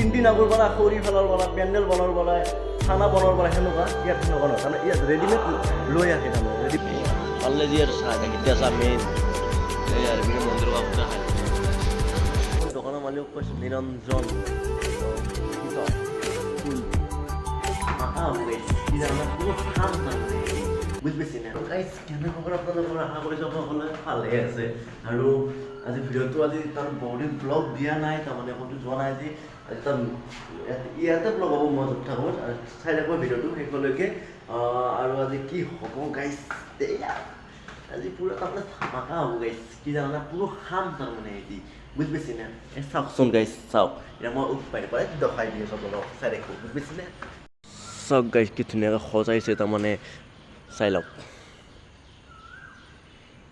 তিনিদিন আগৰ পৰা খৰি ফেলাৰ পৰা পেণ্ডেল বনোৱাৰ পৰা খানা বনোৱাৰ পৰা সেনেকুৱা ইয়াত সেনেকুৱা নহয়। তাৰমানে ইয়াত ৰেডিমেড লৈ আহে তাৰমানে ৰেডি পাল্লে দিয়ে আর চা গাখির চা মেইন এই দোকানৰ মালিক কৈছোঁ নিৰঞ্জন। বুজি পাইছে নে? গাইজ কেনেকুৱা আপোনালোকৰ আশা কৰিছোঁ আপোনালোকে ভালে আছে। আৰু আজি ভিডিঅ'টো আজি তাৰ বহুদিন ব্লগ দিয়া নাই তাৰমানে ক'তো যোৱা নাই আজি আজি তাৰ ইয়াত- ব্লগ হ'ব মই য'ত থাকোঁ চাই থাকোঁ ভিডিঅ'টো শেষলৈকে। আৰু আজি কি হ'ব গাইজ আজি পুৰা তাৰমানে ধামাকা হ'ব গাইজ কি জানানে পুৰো খাম তাৰমানে এটি বুজি পাইছি না? এ চাওকচোন গাইজ চাওক এতিয়া মই উৎপাই পৰাই দেখাই দি আছোঁ চাই দেখোঁ বুজি পাইছি নে? চাওক গাইজ কি ধুনীয়াকৈ সজাইছে তাৰমানে চাই লওক।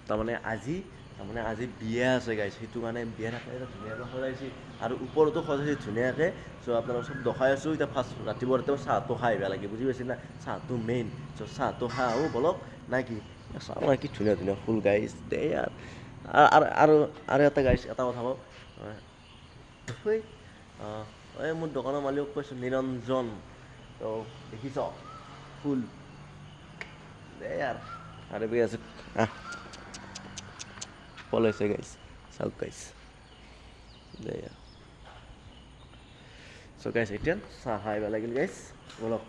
তাৰমানে আজি তাৰমানে আজি বিয়া আছে গাইজ সেইটো কাৰণে বিয়া থাকে এটা ধুনীয়াকৈ সজাইছে আৰু ওপৰতো সজাইছে ধুনীয়াকৈ। চ' আপোনালোকক চব দেখাই আছোঁ। এতিয়া ফাৰ্ষ্ট ৰাতিপুৱা ৰাতিপুৱা চাহটো খাই আহিব লাগে, বুজি পাইছে না? চাহটো মেইন চ' চাহটো আহোঁ বলক না কি? চাওঁ নাই কি ধুনীয়া ধুনীয়া ফুল গাইজ দে ইয়াৰ। আৰু আৰু আৰু আৰু এটা গাইজ এটা কথা কওঁ। এই মোৰ দোকানৰ মালিকক কৈছোঁ, নিৰঞ্জন। তো দেখিছ? ফুল। দে আৰু, বি, আছে। আহ। পলাইছে গাইছ চাওক গাইছ দে ইয়াৰ চ' গাইছ এতিয়া চাহ খাই ভালো লাগিল গাইছ বলক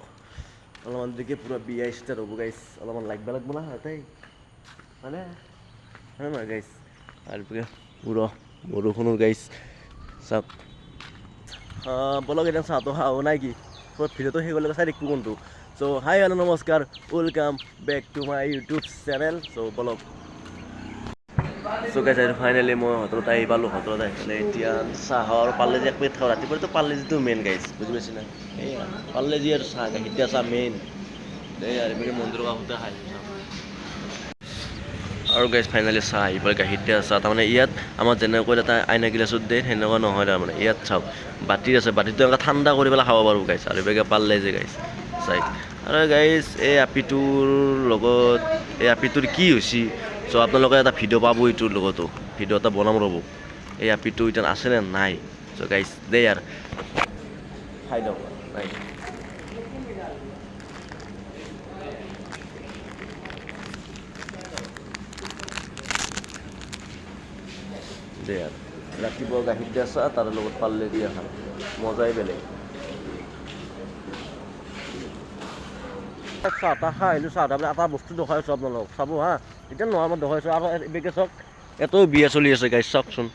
অলপমান দেৰিকে পূৰা বিয়া ষ্টাৰ্ট হ'ব গাইছ অলপমান লাগব লাগব না তাতে মানে হয় নহয় গাইছ আৰু পুৰা বৰষুণৰ গাইছ চাওক বলক এতিয়া চাহটো খাওঁ নাই কি? ভিডিঅ'টো শেষ হ'লে চাই দেখিব কোনটো চ' হাই হেল্ল' নমস্কাৰ welcome back to my YouTube channel চ' বলক চ' গাইছ আৰু ফাইনেলি মই হোটেলত আহি পালোঁ হোটেলত আহি পেলাই এতিয়া চাহৰ পাৰ্লেজি এক প্লেট খাওঁ ৰাতিপুৱাতো পাৰ্লেজিটো মেইন গাইছ বুজি পাইছে না? এইয়া পাৰ্লেজি আৰু চাহ গাখীৰ দিয়া চাহ মেইন এই আৰু এপিনে মন্দিৰৰ কাষতে খাই আৰু গাইজ ফাইনেলি চাহ আহি পালে গাখীৰ দিয়া চাহ তাৰমানে ইয়াত আমাৰ যেনেকৈ এটা আইনা গিলাচত দিয়ে সেনেকুৱা নহয় তাৰমানে ইয়াত চাওক বাতি আছে বাতিটো এনেকৈ ঠাণ্ডা কৰি পেলাই খাব পাৰোঁ গাইছ আৰু বেগে পাৰলে যে গাইছ চাই। আৰু গাইজ এই আপিটোৰ লগত এই আপিটোৰ কি হৈছে? চ' আপোনালোকে এটা ভিডিঅ' পাব এইটোৰ লগতো। ভিডিঅ' এটা বনাম ৰ'ব। এই আপিটো এতিয়া আছেনে নাই। চ' গাইজ দে ইয়াৰ। খাই দিয়ক নাই। দে আৰু ৰাতিপুৱা গাখীৰ দিয়া চাহ তাৰ লগত পাল্লে দিয়া খাম মজাই বেলেগ। চাহ, তাহ খাই আহিলোঁ চাহ তাহ এটা বস্তু দেখাই আছোঁ আপোনালোকক। চাব হা। এতিয়া নহয় মই দেখাইছোঁ আৰু এবেগে চাওক এটাও বিয়া চলি আছে গাইছ চাওকচোন।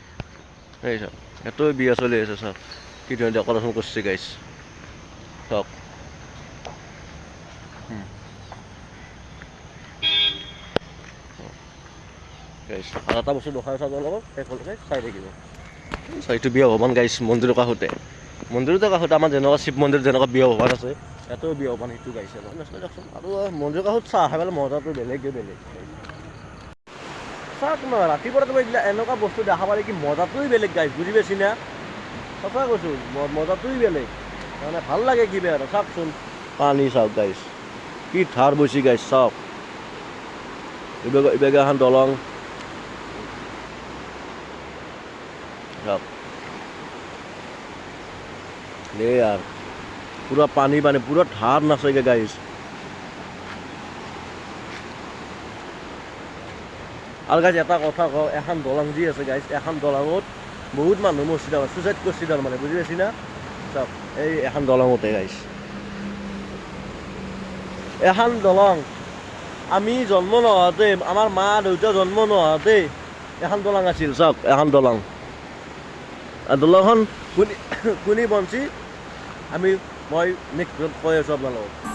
সেই চাওক এটাও বিয়া চলি আছে চাওক। কি ধুনীয়া ডেক'ৰেশ্যন কৰিছে গাইছ চাওক। গাইছ আৰু এটা বস্তু দেখাই আছোঁ আপোনালোকক শেষলৈকে চাই থাকিব। চাইটো বিয়া ভৱান গাইছ মন্দিৰৰ কাষতে। মন্দিৰৰ কাষতে আমাৰ যেনেকুৱা শিৱ মন্দিৰ যেনেকুৱা বিয়া ভৱান আছে ইয়াতো বিয়া ভৱান সেইটো গাইছে আৰু মন্দিৰৰ কাষত চাহ পেলাই মজাটো বেলেগে বেলেগ। চাওক ন ৰাতিপুৱা তোমাৰ এইবিলাক এনেকুৱা বস্তু দেখা পালে কি মজাটোৱেই বেলেগ গাইছ বুজি পাইছি না? সঁচা কৈছোঁ মজাটোৱেই বেলেগ। মানে ভালো লাগে কিবা আৰু চাওকচোন পানী চাওক গাইছ কি ধাৰ বৈছি গাইছ চাওক। ইবেগে ইবেগে এখন দলং। চাওক। দেই আর পুরা পানি পানি পুরো ঠার নাচে গাইস আৰু গাইজ এটা কথা কওঁ এখন দলং যি আছে গাইজ এখন দলঙত বহুত মানুহ মৰছি তাৰমানে চুইচাইড কৰিছে তাৰমানে বুজি পাইছি না? চাওক এই এখন দলঙতে গাইজ এখন দলং আমি জন্ম নহওঁতে আমাৰ মা দেউতা জন্ম নহওঁতে এখন দলং আছিল চাওক এখন দলং। দলংখন কোনি কোনি বঞ্চি আমি মই নেক্সট কৈ আছোঁ আপোনালোকক।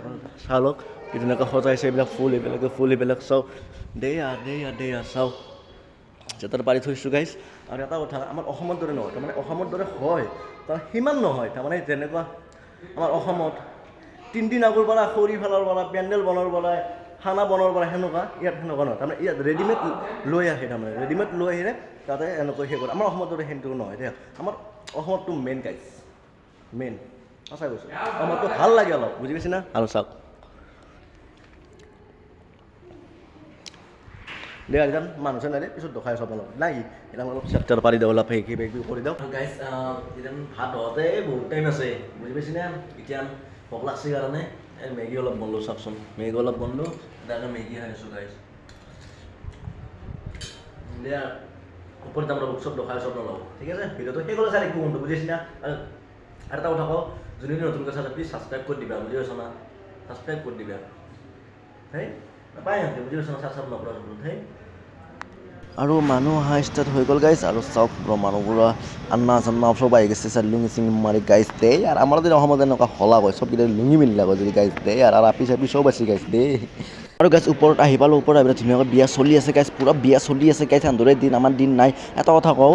আপোনালোকে চাই লওক কি সজাইছে এইবিলাক ফুল, এইবিলাকে ফুল, এইবিলাক চাওক দেই আ দেই আ দেই আ চাওক জেতাত পাৰি থৈছোঁ গাইছ আৰু এটা কথা, আমাৰ অসমৰ দৰে নহয়, তাৰমানে অসমৰ দৰে হয়, তাৰ সিমান নহয়, তাৰমানে যেনেকুৱা আমাৰ অসমত তিনিদিন আগৰ পৰা খৰি ফেলাৰ পৰা, পেণ্ডেল বনোৱাৰ পৰা, খানা বনাব পাৰে সেনেকুৱা, ইয়াত সেনেকুৱা নহয়, তাৰমানে ইয়াত ৰেডিমেড লৈ আহে, তাৰমানে ৰেডিমেড লৈ আহিলে তাতে এনেকৈ সেই কৰে। আমাৰ অসমতো সেইটো নহয় দেই আমাৰ অসমততো মেইন গাইজ মেইন সঁচাই কৈছোঁ। অসমততো ভালো লাগে অলপ, বুজি পাইছে না আৰু চাওক। দে, একদম মানুহ নাই পিছত দেখাই চব অলপ। নাই এতিয়া অলপ চেপ্টাৰ পাৰি দিওঁ অলপ সেই কিবা কিবি কৰি দিওঁ গাইজ এতিয়া ভাত হওঁতে বহুত টাইম আছে, বুজি পাইছে না এতিয়া ভোক লাগছে কাৰণে। মেগী অলপ বনলোঁ, চাওকচোন। মেগী অলপ বনলোঁ তাকে মেগী খাই আছোঁ গাইজ দিয়া, ওপৰত ৰ'ব, চব দেখাই চব নলওঁ ঠিক আছে? ভিডিঅ'টো সেই গ'লে চাই থাকিব কোনটো বুজিছে না আৰু আৰু এটা কথা কওঁ যোনে নতুন চালে প্লিজ সাবস্ক্রাইব করে দিবা বুঝি পাইছ না সাবস্ক্রাইব করে দিবা হেই পাই হাতে বুঝি পাইছ না সাবস্ক্রাইব নকরা হেই আৰু মানুহ অহা ষ্টাৰ্ট হৈ গ'ল গাইজ আৰু চাওক ব্ৰ মানুহবোৰৰ আন্না চান্না চব আহি গৈছে চাৰ লুঙি চিঙি মাৰি গাইছ দেই। আৰু আমাৰ যদি অসমত এনেকুৱা হলা কয় চবকেইটা লুঙি মিলিলা কয় যদি গাইছ দে আৰু আপি চাপি চব আছে গাইছ দে আৰু গাইছ ওপৰত আহি পালোঁ, ওপৰত আহি পেলাই ধুনীয়াকৈ বিয়া চলি আছে গাইজ পূৰা বিয়া চলি আছে গাইছ আন্ধৰে দিন, আমাৰ দিন নাই। এটা কথা কওঁ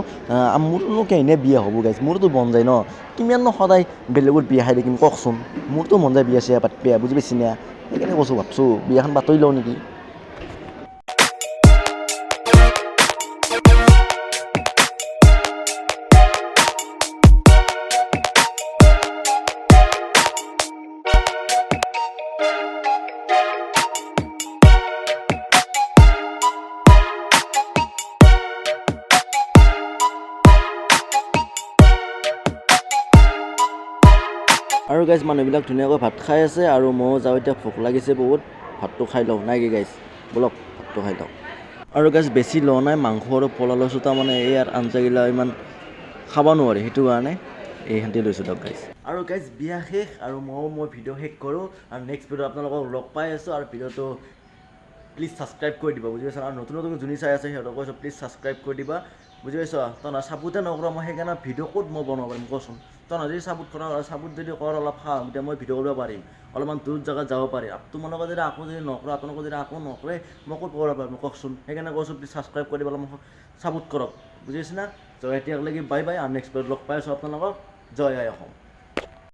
মোৰনো কেনে বিয়া হ'ব গাইছ মোৰতো মন যায় ন? কিমাননো সদায় বেলেগত বিয়া খাই থাকিম, কওকচোন। মোৰতো মন যায় বিয়া চিয়া পাতিব, বুজি পাইছি না? সেইকাৰণে কৈছোঁ, ভাবছোঁ, বিয়াখন পাতৰি লওঁ নেকি? গাইজ মানুহবিলাক ধুনীয়াকৈ ভাত খাই আছে আৰু ময়ো যাওঁ এতিয়া, ভোক লাগিছে বহুত। ভাতটো খাই লওঁ। নাই কি গাইজ ব'লক, ভাতটো খাই লওঁ। আৰু গাইজ বেছি লোৱা নাই, মাংস আৰু পলা লৈছোঁ, তাৰমানে এই আঞ্জাগিলা ইমান খাব নোৱাৰি, সেইটো কাৰণে এই সেনেকৈ লৈছোঁ দিয়ক গাইজ আৰু গাইজ বিয়া শেষ আৰু ময়ো মই ভিডিঅ' শেষ কৰোঁ। আৰু নেক্সট ভিডিঅ' আপোনালোকক লগ পাই আছোঁ আৰু ভিডিঅ'টো প্লিজ ছাবস্ক্ৰাইব কৰি দিবা, বুজি পাইছা আৰু নতুন নতুন যোনে চাই আছে, সিহঁতক কৈছোঁ প্লিজ ছাবস্ক্ৰাইব কৰি দিবা। বুজি পাইছ? তই না চাপোৰ্টে নকৰা, মই সেইকাৰণে ভিডিঅ' ক'ত মই বনাব পাৰিম, কচোন? তই যদি চাপোৰ্ট কৰা চাপোৰ্ট যদি কৰ অলপ খা, তেতিয়া মই ভিডিঅ' কৰিব পাৰিম। অলপমান দূৰ জেগাত যাব পাৰিম আপ- তোমালোকে যদি আকৌ যদি নকৰা আপোনালোকে যদি আকৌ নকৰে, মই ক'ত কৰিব পাৰিম? কওকচোন। সেইকাৰণে কৈছোঁ প্লিজ ছাবস্ক্ৰাইব কৰি পেলাই মোক ছাপোৰ্ট কৰক। বুজি পাইছে না? ত' এতিয়ালৈকে বাই বাই আৰু নেক্সট লগ পাই আছোঁ আপোনালোকক। জয় আই অসম।